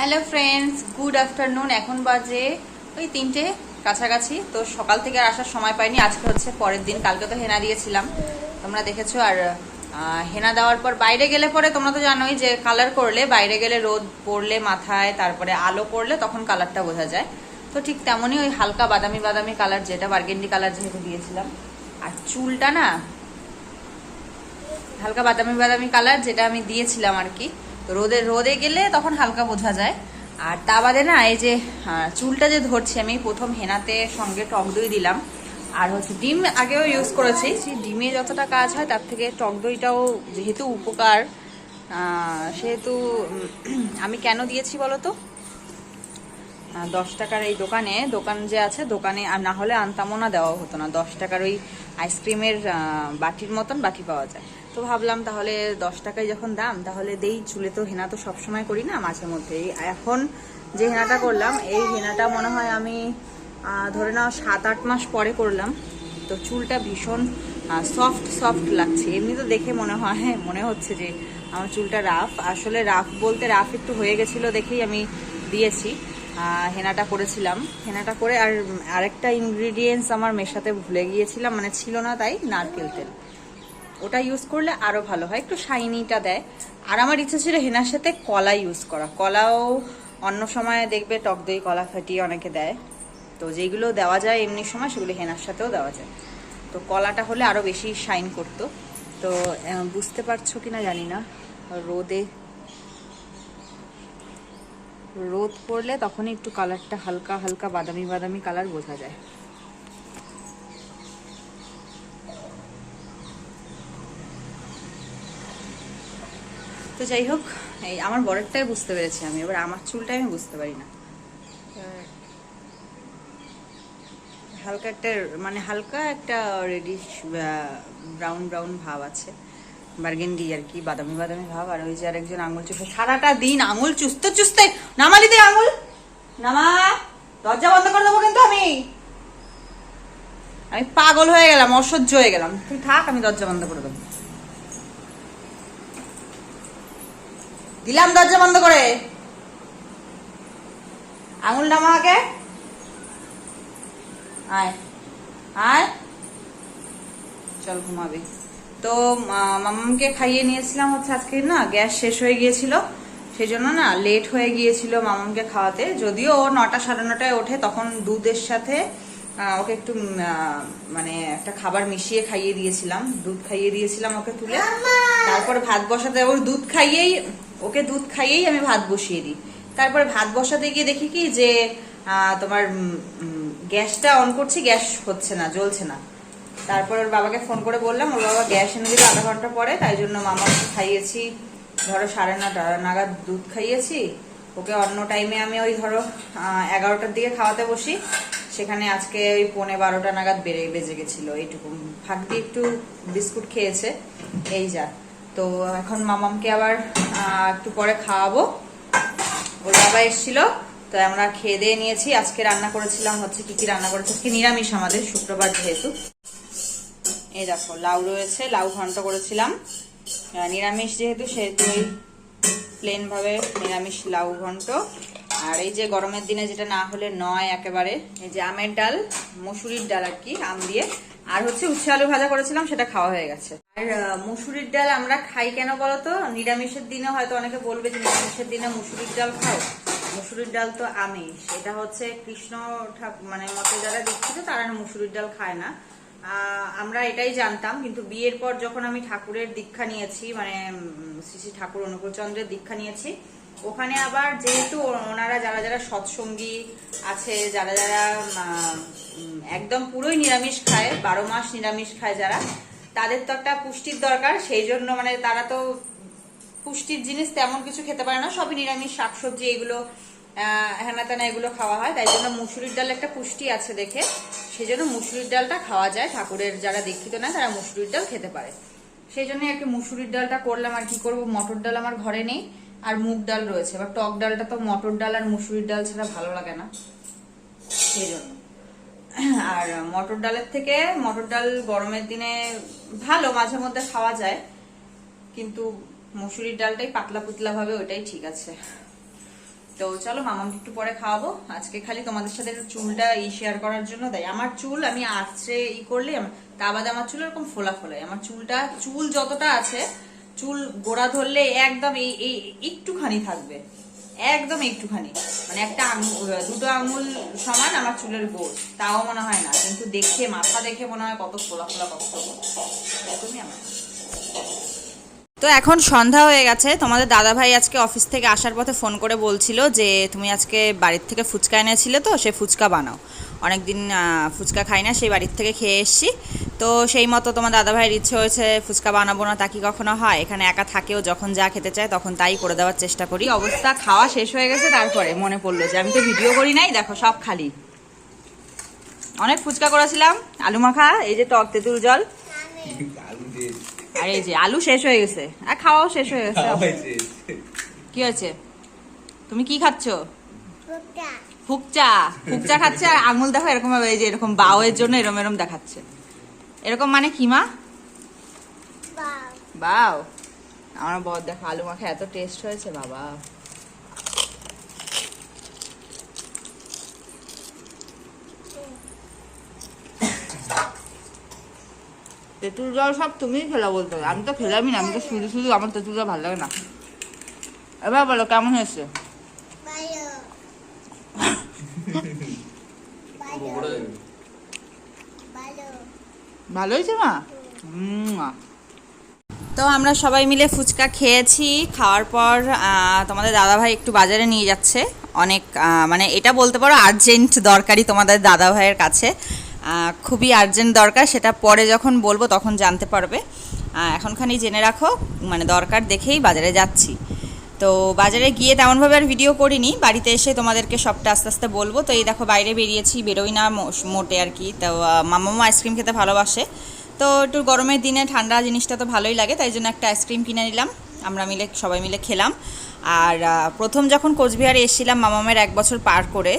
Hello friends good afternoon এখন বাজে ওই তিনটে কাছাকাছি। তো সকাল থেকে আর আসার সময় পাইনি। আজকে হচ্ছে পরের দিন। কালকে তো হেনা দিয়েছিলাম। তোমরা দেখেছ আর হেনা দেওয়ার পর বাইরে গেলে পরে তোমরা তো জানোই যে কালার করলে, বাইরে গেলে রোদ পড়লে মাথায়, তারপরে আলো পড়লে তখন কালারটা বোঝা যায়। তো ঠিক তেমনই ওই হালকা বাদামি বাদামি কালার যেটা বার্গেন্ডি কালার যেহেতু দিয়েছিলাম। আর চুলটা না, হালকা বাদামি বাদামি কালার যেটা আমি দিয়েছিলাম আর কি। রোদে রোদে গেলে তখন হালকা বোঝা যায়। আর তা বাদে না, এই যে চুলটা যে ধরছি আমি, প্রথম হেনাতে সঙ্গে টক দই দিলাম। আর হচ্ছে ডিম আগেও ইউজ করেছি, সেই ডিমে যতটা কাজ হয় তার থেকে টক দইটাও যেহেতু উপকার সেহেতু আমি কেন দিয়েছি বলো তো দশ টাকার এই দোকানে, দোকান যে আছে, দোকানে আর না হলে আনতামও না দেওয়া হতো না। দশ টাকার ওই আইসক্রিমের বাটির মতন বাটি পাওয়া যায়। তো ভাবলাম তাহলে দশ টাকায় যখন দাম, তাহলে দেই, চুলে তো হেনা তো সবসময় করি না মাঝে মধ্যে এখন যে হেনাটা করলাম, এই হেনাটা মনে হয় আমি ধরে নাও সাত আট মাস পরে করলাম। তো চুলটা ভীষণ সফট সফট লাগছে। এমনি তো দেখে মনে হয় হ্যাঁ মনে হচ্ছে যে আমার চুলটা রাফ আসলে রাফ বলতে রাফ একটু হয়ে গেছিল দেখেই আমি দিয়েছি। হেনাটা করেছিলাম। হেনাটা করে আর আরেকটা ইনগ্রিডিয়েন্টস আমার মেশাতে ভুলে গিয়েছিলাম মানে ছিল না তাই নারকেল তেল। ওটা ইউজ করলে আরও ভালো হয়। একটু শাইনিটা দেয়। আর আমার ইচ্ছা ছিল হেনার সাথে কলা ইউজ করা। কলাও অন্য সময় দেখবে টক দই, কলা ফাটিয়ে অনেকে দেয়। তো যেগুলো দেওয়া যায় এমনি সময়, সেগুলো হেনার সাথেও দেওয়া যায়। তো কলাটা হলে আরও বেশি শাইন করতো। তো বুঝতে পারছ কিনা জানি না। রোদে, রোদ পড়লে তখনই একটু কালারটা হালকা হালকা বাদামি বাদামি কালার বোঝা যায়। তো যাই হোক, এই আমার বরেরটাই বুঝতে পেরেছি আমি, এবার আমার চুলটাই আমি বুঝতে পারি না। হালকা একটা মানে হালকা একটা রেডিশ ব্রাউন ব্রাউন ভাব আছে। বার্গেন্ডি আর কি, বাদামি বাদামি ভাব, আর ওই যে আরেকজন আঙুল চুষে, সারাটা দিন আঙুল চুষতে চুষতে, নামালি দে আঙুল, নামা, দরজা বন্ধ করে দেবো কিন্তু আমি। আমি পাগল হয়ে গেলাম, অসহ্য হয়ে গেলাম। তুই থাক, আমি দরজা বন্ধ করে দেবো। দিলাম দরজা বন্ধ করে। আঙুল নামা আগে আয়। আয়। চল ঘুমাবে। তো মা- মামামকে খাইয়ে নিয়েছিলাম হচ্ছে আজকে না গ্যাস শেষ হয়ে গিয়েছিল। সেই জন্য না লেট হয়ে গিয়েছিল মামামকে খাওয়াতে। যদিও ও নটা সাড়ে নটায় ওঠে তখন দুধের সাথে ওকে একটু মানে একটা খাবার মিশিয়ে খাইয়ে দিয়েছিলাম। দুধ খাইয়ে দিয়েছিলাম ওকে তুলে। তারপর ভাত বসাতে ওর দুধ খাইয়েই ওকে দুধ খাইয়েই আমি ভাত বসিয়ে দিই। তারপরে ভাত বসাতে গিয়ে দেখি কি যে তোমার গ্যাসটা অন করছি, গ্যাস হচ্ছে না, জ্বলছে না। তারপর ওর বাবাকে ফোন করে বললাম, ওর বাবা গ্যাস এনে দিল আধা ঘণ্টা পরে, তাই জন্য মামাকে খাইয়েছি। ধরো সাড়ে নটা নাগাদ দুধ খাইয়েছি। ওকে অন্য টাইমে আমি ওই ধরো এগারোটার দিকে খাওয়াতে বসি। সেখানে আজকে ওই পৌনে বারোটা নাগাদ বেড়ে, বেজে গেছিল। এইটুকু। ফাঁক দিয়ে একটু বিস্কুট খেয়েছে। এই যা। তো এখন মামামকে আবার একটু পরে খাওয়াবো। ওর বাবা এসেছিল, তো আমরা খেয়ে দিয়ে নিয়েছি। আজকে রান্না করেছিলাম হচ্ছে কি কি রান্না করেছি? আজকে নিরামিষ আমাদের, শুক্রবার যেহেতু। এই দেখো, লাউ রয়েছে, লাউ ঘন্ট করেছিলাম। নিরামিষ যেহেতু, সেহেতু প্লেন ভাবে নিরামিষ লাউ ঘন্ট। আর এই যে গরমের দিনে যেটা না হলে নয় একেবারে, এই যে আমের ডাল, মসুরির ডাল আর কি, আম দিয়ে। আর হচ্ছে উচ্ছে আলু ভাজা করেছিলাম, সেটা খাওয়া হয়ে গেছে। আর মুসুরির ডাল আমরা খাই কেন বলতো? নিরামিষের দিনে হয়তো অনেকে বলবে যে নিরামিষের দিনে মুসুরির ডাল খাও। মুসুরির ডাল তো আমিষ এটা হচ্ছে কৃষ্ণ ঠাক- মানে মতে যারা দীক্ষিত, তারা মুসুরির ডাল খায় না। আমরা এটাই জানতাম, কিন্তু বিয়ের পর যখন আমি ঠাকুরের দীক্ষা নিয়েছি মানে শ্রী শ্রী ঠাকুর অনুকূলচন্দ্রের দীক্ষা নিয়েছি ওখানে আবার যেহেতু ওনারা যারা যারা সৎসঙ্গী আছে, যারা যারা একদম পুরোই নিরামিষ খায়, বারো মাস নিরামিষ খায় যারা, তাদের তো একটা পুষ্টির দরকার, সেই জন্য মানে তারা তো পুষ্টির জিনিস তেমন কিছু খেতে পারে না, সবই নিরামিষ, শাকসবজি এগুলো তেনা এগুলো খাওয়া হয়, তাই জন্য মুসুরির ডাল একটা পুষ্টি আছে দেখে, সেই জন্য মুসুরির ডালটা খাওয়া যায়, ঠাকুরের যারা দীক্ষিত না তারা মুসুরির ডাল খেতে পারে। সেই জন্য আর কি মুসুরির ডালটা করলাম আর কি করব, মটর ডাল আমার ঘরে নেই। আর মুগ ডাল রয়েছে। এবার টক ডালটা তো মটর ডাল আর মুসুরির ডাল ছাড়া ভালো লাগে না। সেই জন্য আর মটর ডালের থেকে মটর ডাল গরমের দিনে ভালো, মাঝে মধ্যে খাওয়া যায়। কিন্তু মসুরির ডালটাই পাতলা পুতলা ভাবে ওইটাই ঠিক আছে। তো চলো মামাকে একটু পরে খাওয়াবো। আজকে খালি তোমাদের সাথে চুলটা ই শেয়ার করার জন্য দেয়। আমার চুল আমি আঁচড়ে ই করলে তা বাদে আমার চুল এরকম ফোলা ফোলাই। আমার চুলটা চুল যতটা আছে চুল গোড়া ধরলে একদম এই এই একটুখানি থাকবে। একদম একটুখানি। মানে একটা আঙুল দুটো আঙুল সমান আমার চুলের গোড়। তাও মনে হয় না। কিন্তু দেখে, মাথা দেখে মনে হয় কত ফোলা ফোলা, কত এরকমই আমার। তো এখন সন্ধ্যা হয়ে গেছে। তোমাদের দাদা ভাই আজকে অফিস থেকে আসার পথে ফোন করে বলছিল যে, তুমি আজকে বাড়ির থেকে ফুচকা এনেছিলে তো, সে ফুচকা বানাও। অনেকদিন দিন ফুচকা খাই না সেই বাড়ির থেকে খেয়ে এসছি। তো সেই মতো তোমার দাদা ভাইয়ের ইচ্ছে হয়েছে ফুচকা বানাবো না তা কি কখনো হয়? এখানে একা থাকেও যখন যা খেতে চায় তখন তাই করে দেওয়ার চেষ্টা করি। অবস্থা খাওয়া শেষ হয়ে গেছে তারপরে মনে পড়ল যে আমি তো ভিডিও করি নাই দেখো সব খালি। অনেক ফুচকা করেছিলাম আলু মাখা এই যে টক তেঁতুল জল। আর এই যে আলু শেষ হয়ে গেছে আর খাওয়াও শেষ হয়ে গেছে। কি হয়েছে? তুমি কি খাচ্ছ? ফুকচা ফুকচা খাচ্ছে আর আঙুল দেখো এরকম ভাবে এই যে এরকম বাউয়ের জন্য এরম এরম দেখাচ্ছে। এরকম মানে কি মা? বাও আমার বর দেখো আলু মাখা এত টেস্ট হয়েছে বাবা। তেঁতুল জল সব তুমিই খেলা বলতে আমি তো খেলামই না আমি তো শুধু শুধু আমার তেঁতুল জল ভালো লাগে না। এবার বলো কেমন হয়েছে? তো আমরা সবাই মিলে ফুচকা খেয়েছি, খাওয়ার পর তোমাদের দাদাভাই একটু বাজারে নিয়ে যাচ্ছে। অনেক মানে এটা বলতে পারো আর্জেন্ট দরকারি তোমাদের দাদাভাইয়ের কাছে। খুবই আর্জেন্ট দরকার, সেটা পরে যখন বলব তখন জানতে পারবে। এখনখানি জেনে রাখো মানে দরকার দেখেই বাজারে যাচ্ছি। তো বাজারে গিয়ে তেমনভাবে আর ভিডিও করিনি। বাড়িতে এসে তোমাদেরকে সবটা আস্তে আস্তে বলব। তো এই দেখো, বাইরে বেরিয়েছি, বেরোই না মোটে আর কি। তো মামামা আইসক্রিম খেতে ভালোবাসে। তো একটু গরমের দিনে ঠান্ডা জিনিসটা তো ভালোই লাগে, তাই জন্য একটা আইসক্রিম কিনে নিলাম। আমরা মিলে, সবাই মিলে খেলাম। আর প্রথম যখন কোচবিহারে এসেছিলাম, মামামের এক বছর পার করে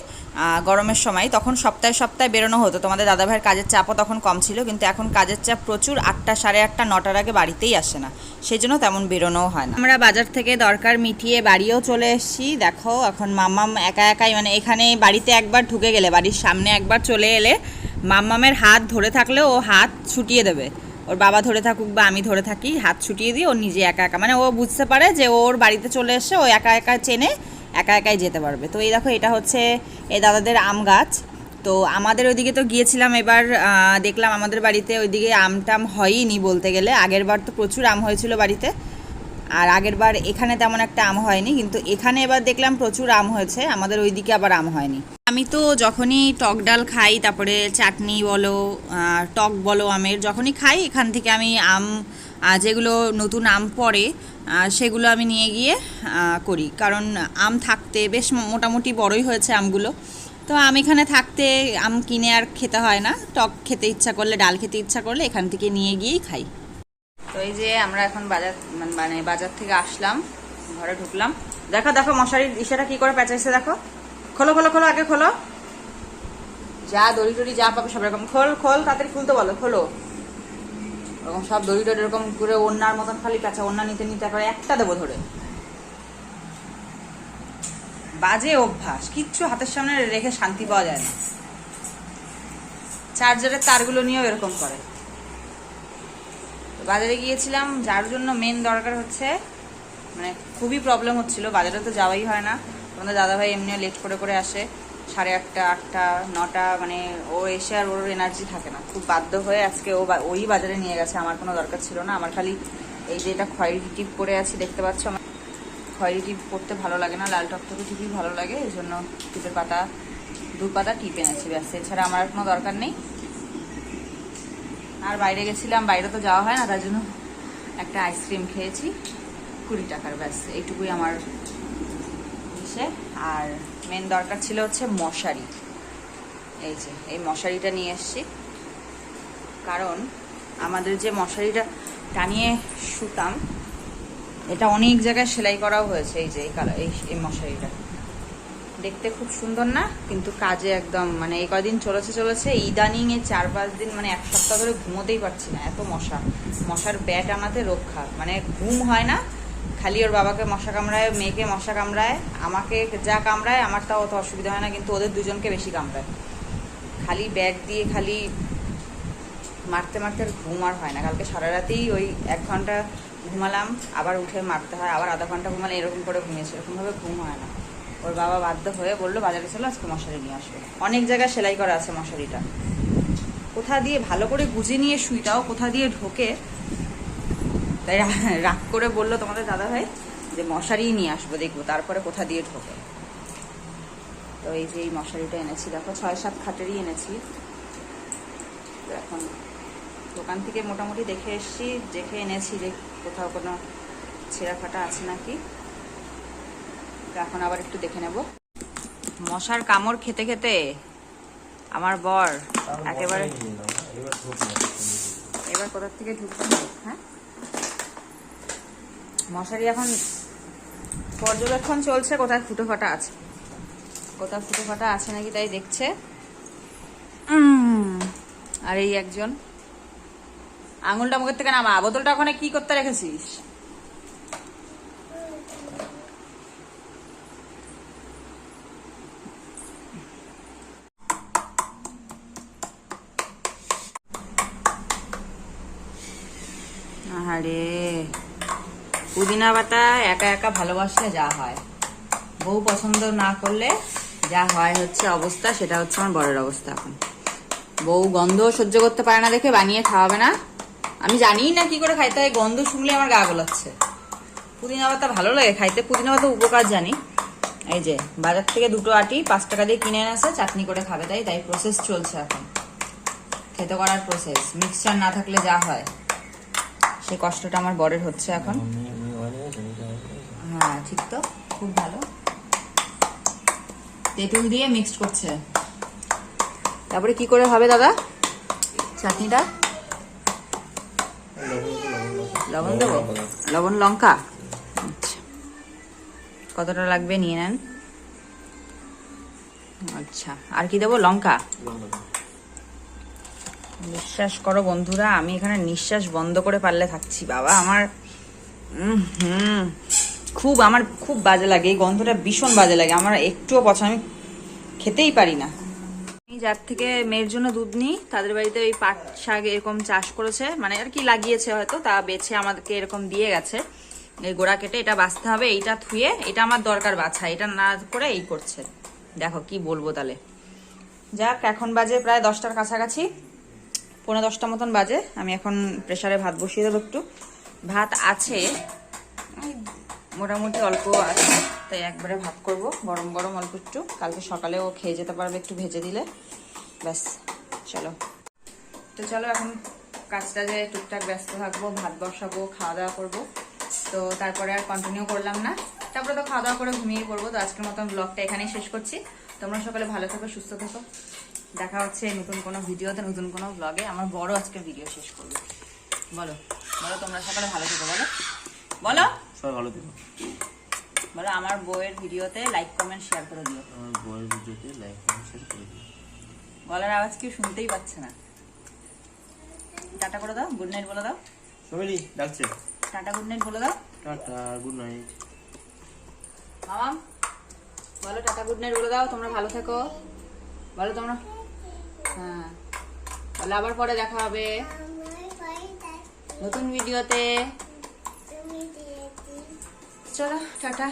গরমের সময়, তখন সপ্তাহে সপ্তাহে বেরোনো হতো। তোমাদের দাদাভাইয়ের কাজের চাপও তখন কম ছিল, কিন্তু এখন কাজের চাপ প্রচুর, আটটা সাড়ে আটটা, নটার আগে বাড়িতেই আসে না। সেই জন্য তেমন বেরোনোও হয় না। আমরা বাজার থেকে দরকার মিটিয়ে বাড়িও চলে এসেছি। দেখো, এখন মাম্মাম একা একাই মানে এখানে বাড়িতে একবার ঢুকে গেলে, বাড়ির সামনে একবার চলে এলে মাম্মামের হাত ধরে থাকলে ও হাত ছুটিয়ে দেবে। ওর বাবা ধরে থাকুক বা আমি ধরে থাকি, হাত ছুটিয়ে দিয়ে ও নিজে একা একা। মানে ও বুঝতে পারে যে ওর বাড়িতে চলে এসে ও একা একা চেনে একা একাই যেতে পারবে। তো এই দেখো, এটা হচ্ছে এই দাদাদের আম গাছ। তো আমাদের ওইদিকে তো গিয়েছিলাম এবার দেখলাম আমাদের বাড়িতে ওইদিকে আম টাম হয়ইনি বলতে গেলে। আগের বার তো প্রচুর আম হয়েছিল বাড়িতে। আর আগের বার এখানে তেমন একটা আম হয়নি, কিন্তু এখানে এবার দেখলাম প্রচুর আম হয়েছে, আমাদের ওইদিকে আবার আম হয়নি। আমি তো যখনই টক ডাল খাই, তারপরে চাটনি বলো টক বলো আমের, যখনই খাই, এখান থেকে আমি আম যেগুলো নতুন আম পড়ে সেগুলো আমি নিয়ে গিয়ে করি। কারণ আম থাকতে বেশ মোটামুটি বড়ই হয়েছে আমগুলো। তো আম এখানে থাকতে আম কিনে আর খেতে হয় না। টক খেতে ইচ্ছা করলে, ডাল খেতে ইচ্ছা করলে এখান থেকে নিয়ে গিয়েই খাই। তো এই যে আমরা এখন বাজার, মানে- বাজার থেকে আসলাম, ঘরে ঢুকলাম। দেখো দেখো মশারির ইশারা কি করে পেঁচাইছে দেখো। খোলো খোলো খোলো, আগে খোলো। যা দড়ি টড়ি যা পাবে সব রকম। খোল খোল, তাড়াতাড়ি খুলতে বলো, খোলো। ওরকম সব দড়ি টড়ি এরকম করে ওন্নার মতন খালি পেঁচা ওন্না নিতে নিতে তারপরে একটা দেবো ধরে। বাজে অভ্যাস, কিচ্ছু হাতের সামনে রেখে শান্তি পাওয়া যায় না। চার্জারের তারগুলো নিয়েও এরকম করে। তো বাজারে গিয়েছিলাম, যার জন্য মেন দরকার হচ্ছে মানে খুবই প্রবলেম হচ্ছিল, বাজারে তো যাওয়াই হয় না। আমাদের দাদাভাই এমনিও লেট করে করে আসে। সাড়ে আটটা আটটা, নটা মানে ও এসে আর ওর এনার্জি থাকে না। খুব বাধ্য হয়ে আজকে ও ওই বাজারে নিয়ে গেছে, আমার কোনো দরকার ছিল না। আমার খালি এই যে এটা খয়েরি টিপ পরে আছি, দেখতে পাচ্ছ আমার খয়েরি টিপ পরতে ভালো লাগে না, লাল টকটকে টিপই ভালো লাগে, এই জন্য টিপের পাতা, দু পাতা টিপ এনেছি, ব্যাস। এছাড়া আমার কোনো দরকার নেই। আর বাইরে গেছিলাম, বাইরে তো যাওয়া হয় না, তার জন্য একটা আইসক্রিম খেয়েছি, কুড়ি টাকার, ব্যাস। এইটুকুই আমার ইসে। আর মেন দরকার ছিল হচ্ছে মশারি। এই যে, এই মশারিটা নিয়ে এসছি। কারণ আমাদের যে মশারিটা টানিয়ে শুতাম, এটা অনেক জায়গায় সেলাই করাও হয়েছে এই যে, এই কালার, এই এই মশারিটা। দেখতে খুব সুন্দর না? কিন্তু কাজে একদম মানে এই কদিন চলেছে চলেছে ইদানিং এ চার পাঁচ দিন মানে এক সপ্তাহ ধরে ঘুমোতেই পারছি না, এত মশা। মশার ব্যাট আমাতে রক্ষা মানে ঘুম হয় না খালি ওর বাবাকে মশা কামড়ায়, মেয়েকে মশা কামড়ায়, আমাকে যা কামড়ায়, আমার তাও অত অসুবিধা হয় না, কিন্তু ওদের দুজনকে বেশি কামড়ায়। খালি ব্যাগ দিয়ে খালি মারতে মারতে আর ঘুম আর হয় না। কালকে সারা রাতেই ওই এক ঘণ্টা ঘুমালাম, আবার উঠে মারতে হয়, আবার আধা ঘণ্টা ঘুমালে এরকম করে ঘুমিয়েছে, এরকমভাবে ঘুম হয় না। ওর বাবা বাধ্য হয়ে বলল, বাজারে চলো, আজকে মশারি নিয়ে আসবে। অনেক জায়গায় সেলাই করা আছে মশারিটা। কোথা দিয়ে ভালো করে গুজে নিয়ে শুইটাও কোথা দিয়ে ঢোকে তাই রাগ করে বলল তোমাদের দাদা ভাই যে মশারি নিয়ে আসব দেখব তারপরে কোথা দিয়ে ঢোকে। তো এই যে এই মশারিটা এনেছি দেখো ছয় সাত খাটেরই এনেছি। তো এখন দোকান থেকে মোটামুটি দেখে এসেছি দেখে এনেছি যে কোথাও কোনো ছেঁড়া ফাটা আছে নাকি। এখন আবার একটু দেখে নেব। মশার কামড় খেতে খেতে আমার বর একেবারে এবার কোথার থেকে ঢুকতে হ্যাঁ? মশারি এখন পর্যবেক্ষণ চলছে, কোথায় ফুটো ফাটা আছে। কোথাও ফুটো ফাটা আছে নাকি তাই দেখছে। আর এই একজন। আঙুলটা মুখের থেকে নামা। বোতলটা ওখানে কি করতে রেখেছিস? আরে পুদিনা পাতা একা একা ভালোবাসলে যা হয়। বউ পছন্দ না করলে যা হয় হচ্ছে অবস্থা, সেটা হচ্ছে আমার বরের অবস্থা এখন। বউ গন্ধ সহ্য করতে পারে না দেখে, বানিয়ে খাওয়াবে না। আমি জানি না কি করে খাইতে হয় গন্ধ শুনলে আমার গা গোলাচ্ছে। পুদিনা পাতা ভালো লাগে খাইতে, পুদিনা পাতা উপকার জানি। এই যে, বাজার থেকে দুটো আটি, পাঁচ টাকা দিয়ে কিনে এনেছে, চাটনি করে খাবে তাই তাই প্রসেস চলছে এখন। খেতে করার প্রসেস মিক্সচার না থাকলে যা হয়। সেই কষ্টটা আমার বরের হচ্ছে এখন। হ্যাঁ ঠিক তো? খুব ভালো। তেঁতুল দিয়ে মিক্সড করছে। তারপরে কি করে হবে দাদা? চাটনিটা? লবণ দেবো? লবণ লঙ্কা? আচ্ছা। কতটা লাগবে নিয়ে নেন? আচ্ছা। আর কি দেবো? লঙ্কা? বিশ্বাস করো বন্ধুরা আমি এখানে নিঃশ্বাস বন্ধ করে পারলে থাকছি বাবা। আমার উম হুম। খুব আমার খুব বাজে লাগে, এই গন্ধটা ভীষণ বাজে লাগে। আমার একটুও পছন্দ আমি খেতেই পারি না। যার থেকে মেয়ের জন্য দুধ নিই, তাদের বাড়িতে ওই পাট শাক এরকম চাষ করেছে মানে আর কি লাগিয়েছে হয়তো, তা বেছে আমাদেরকে এরকম দিয়ে গেছে। এই গোড়া কেটে এটা বাঁচতে হবে, এইটা থুয়ে এটা আমার দরকার বাছা, এটা না করে এই করছে। দেখো কি বলব তাহলে। যাক, এখন বাজে প্রায় দশটার কাছাকাছি পনেরো দশটা মতন বাজে। আমি এখন প্রেসারে ভাত বসিয়ে দেবো একটু। ভাত আছে মোটামুটি অল্প আছে, তাই একবারে ভাত করব। গরম গরম অল্প একটু। কালকে সকালেও খেয়ে যেতে পারবে, একটু ভেজে দিলে। ব্যাস, চলো। তো চলো, এখন কাজটা যে টুকটাক ব্যস্ত থাকব, ভাত বসাবো, খাওয়া দাওয়া করব। তো তারপরে আর কন্টিনিউ করলাম না। তারপরে তো খাওয়া দাওয়া করে ঘুমিয়ে পড়ব। তো আজকের মতন ব্লগটা এখানেই শেষ করছি। তোমরা সকালে ভালো থাকো, সুস্থ থাকো। দেখা হচ্ছে নতুন কোনো ভিডিওতে, নতুন কোনো ব্লগে আমার বড় আজকে ভিডিও শেষ করব। বলো বলো তোমরা সকালে ভালো থেকো, বলো। বলো। সবাই ভালো থেকো। বলো আমার বইয়ের ভিডিওতে লাইক কমেন্ট শেয়ার করে দিও। আমার বয়ের ভিডিওতে লাইক কমেন্ট শেয়ার করে দিও। বলার আওয়াজ কেউ শুনতেই পাচ্ছে না। টাটা করে দাও গুড নাইট বলে দাও। ফ্যামিলি ডাকছে। টাটা গুড নাইট বলে দাও। টাটা গুড নাইট মামাম বলো টাটা গুড নাইট বলে দাও তোমরা ভালো থেকো। বলো তোমরা হ্যাঁ। বলো আবার পরে দেখা হবে। নতুন ভিডিওতে। চলো টাটা